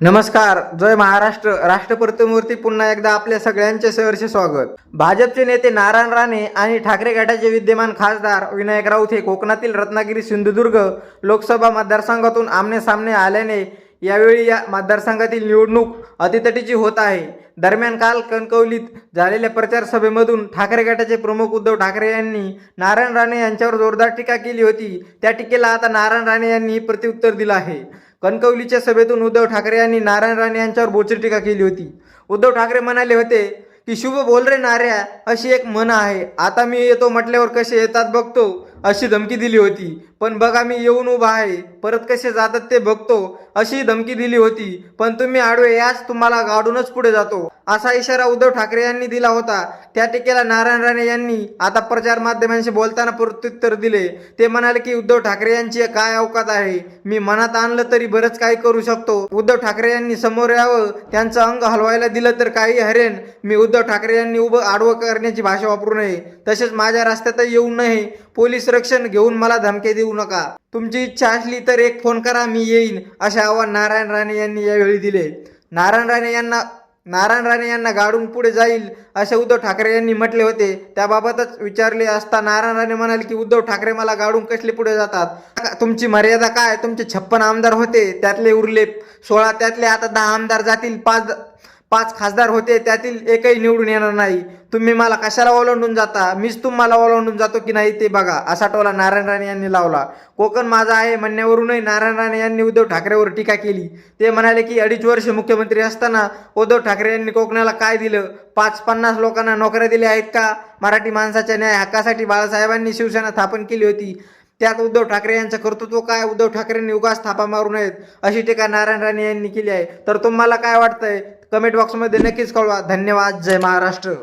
नमस्कार जय महाराष्ट्र. राष्ट्रप्रतिमूर्ती पुन्हा एकदा आपल्या सगळ्यांचे सहर्ष स्वागत. भाजपचे नेते नारायण राणे आणि ठाकरे गटाचे विद्यमान खासदार विनायक राऊत हे कोकणातील रत्नागिरी सिंधुदुर्ग लोकसभा मतदारसंघातून आमने सामने आल्याने यावेळी या मतदारसंघातील निवडणूक अतितटीची होत आहे. दरम्यान काल कणकवलीत झालेल्या प्रचार सभेमधून ठाकरे गटाचे प्रमुख उद्धव ठाकरे यांनी नारायण राणे यांच्यावर जोरदार टीका केली होती. त्या टीकेला आता नारायण राणे यांनी प्रत्युत्तर दिलं आहे. कणकवलीच्या सभेतून उद्धव ठाकरे यांनी नारायण राणे यांच्यावर बोचरी टीका केली होती. उद्धव ठाकरे म्हणाले होते की शुभ बोल रे नाऱ्या अशी एक म्हण आहे. आता मी येतो म्हटल्यावर कसे येतात बघतो अशी धमकी दिली होती. पण बघा मी येऊन उभा आहे. परत कसे जातात ते बघतो. अशी धमकी दिली होती. पण तुम्ही आडवे याच तुम्हाला गाडूनच पुढे जातो. असा इशारा उद्धव ठाकरे यांनी दिला होता. त्या टीकेला नारायण राणे यांनी आता प्रचार माध्यमांशी बोलताना प्रत्युत्तर दिले. ते म्हणाले की उद्धव ठाकरे यांची काय अवकात आहे? मी मनात आणलं तरी बरंच काही करू शकतो. उद्धव ठाकरे यांनी समोर यावं. त्यांचं अंग हलवायला दिलं तर काही हरेन. मी उद्धव ठाकरे यांनी उभं आडवं करण्याची भाषा वापरू नये. तसेच माझ्या रस्त्यात येऊ नये. पोलीस रक्षण घेऊन मला धमके देऊ नका. तुमची इच्छा असली तर एक फोन करा मी येईन असे आवाहन नारायण राणे यांनी यावेळी दिले. नारायण राणे यांना नारायण राणे यांना गाडून पुढे जाईल असे उद्धव ठाकरे यांनी म्हटले होते. त्याबाबतच विचारले असता नारायण राणे म्हणाले की उद्धव ठाकरे मला गाडून कसले पुढे जातात? तुमची मर्यादा काय? तुमचे छप्पन आमदार होते त्यातले उरले सोळा त्यातले आता दहा आमदार जातील पाच पाच खासदार होते त्यातील एकही निवडून येणार नाही. तुम्ही मला कशाला ओलांडून जाता? मीच तुम्हाला ओलांडून जातो की नाही ते बघा असा टोला नारायण राणे यांनी लावला. कोकण माझा आहे म्हणण्यावरूनही नारायण राणे यांनी उद्धव ठाकरेवर टीका केली. ते म्हणाले की अडीच वर्ष मुख्यमंत्री असताना उद्धव ठाकरे यांनी कोकणाला काय दिलं? पाच पन्नास लोकांना नोकऱ्या दिल्या आहेत का? मराठी माणसाच्या न्याय हक्कासाठी बाळासाहेबांनी शिवसेना स्थापन केली होती. त्यात उद्धव ठाकरे यांचं कर्तृत्व काय? उद्धव ठाकरेंनी उगाच थापा मारू नयेत अशी टीका नारायण राणे यांनी केली आहे. तर तुम्हाला काय वाटतंय? कमेंट बॉक्समध्ये नक्कीच कळवा. धन्यवाद. जय महाराष्ट्र.